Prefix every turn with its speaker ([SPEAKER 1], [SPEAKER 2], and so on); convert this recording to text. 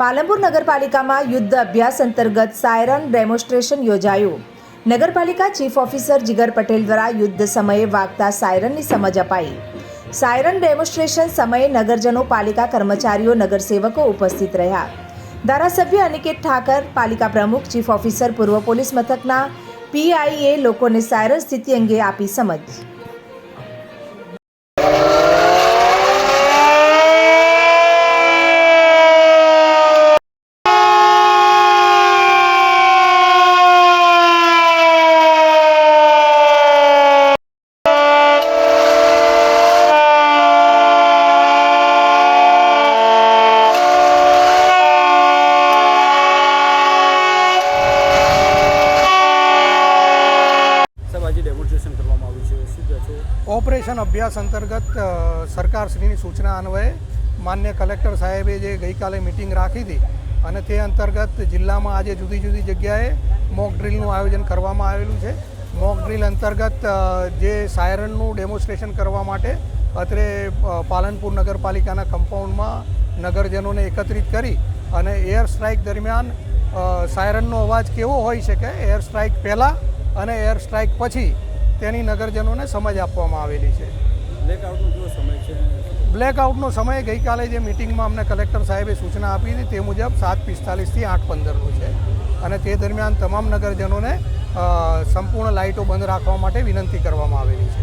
[SPEAKER 1] પાલનપુર નગરપાલિકામાં યુદ્ધ અભ્યાસ અંતર્ગત સાયરન ડેમોન્સ્ટ્રેશન યોજાયું. નગરપાલિકા ચીફ ઓફિસર જીગર પટેલ દ્વારા યુદ્ધ સમયે વાગતા સાયરનની સમજ અપાઈ. સાયરન ડેમોન્સ્ટ્રેશન સમયે નગરજનો, પાલિકા કર્મચારીઓ, નગરસેવકો ઉપસ્થિત રહ્યા. ધારાસભ્ય અનિકેત ઠાકર, પાલિકા પ્રમુખ, ચીફ ઓફિસર, પૂર્વ પોલીસ મથકના પીઆઈએ લોકોને સાયરન સ્થિતિ અંગે આપી સમજ.
[SPEAKER 2] ઓપરેશન અભ્યાસ અંતર્ગત સરકારશ્રીની સૂચના અન્વયે માન્ય કલેક્ટર સાહેબે જે ગઈકાલે મિટિંગ રાખી હતી અને તે અંતર્ગત જિલ્લામાં આજે જુદી જુદી જગ્યાએ મોક ડ્રીલનું આયોજન કરવામાં આવેલું છે. મોક ડ્રીલ અંતર્ગત જે સાયરનનું ડેમોન્સ્ટ્રેશન કરવા માટે અત્રે પાલનપુર નગરપાલિકાના કમ્પાઉન્ડમાં નગરજનોને એકત્રિત કરી અને એર સ્ટ્રાઇક દરમિયાન સાયરનનો અવાજ કેવો હોઈ શકે? એર સ્ટ્રાઇક પહેલાં અને એર સ્ટ્રાઇક પછી તેની નગરજનોને સમજ આપવામાં આવેલી છે.
[SPEAKER 3] બ્લેકઆઉટનો સમય
[SPEAKER 2] ગઈકાલે જે મિટિંગમાં અમને કલેક્ટર સાહેબે સૂચના આપી હતી તે મુજબ સાત પિસ્તાલીસથી આઠ પંદરનું છે. અને તે દરમિયાન તમામ નગરજનોને સંપૂર્ણ લાઇટો બંધ રાખવા માટે વિનંતી કરવામાં આવેલી છે.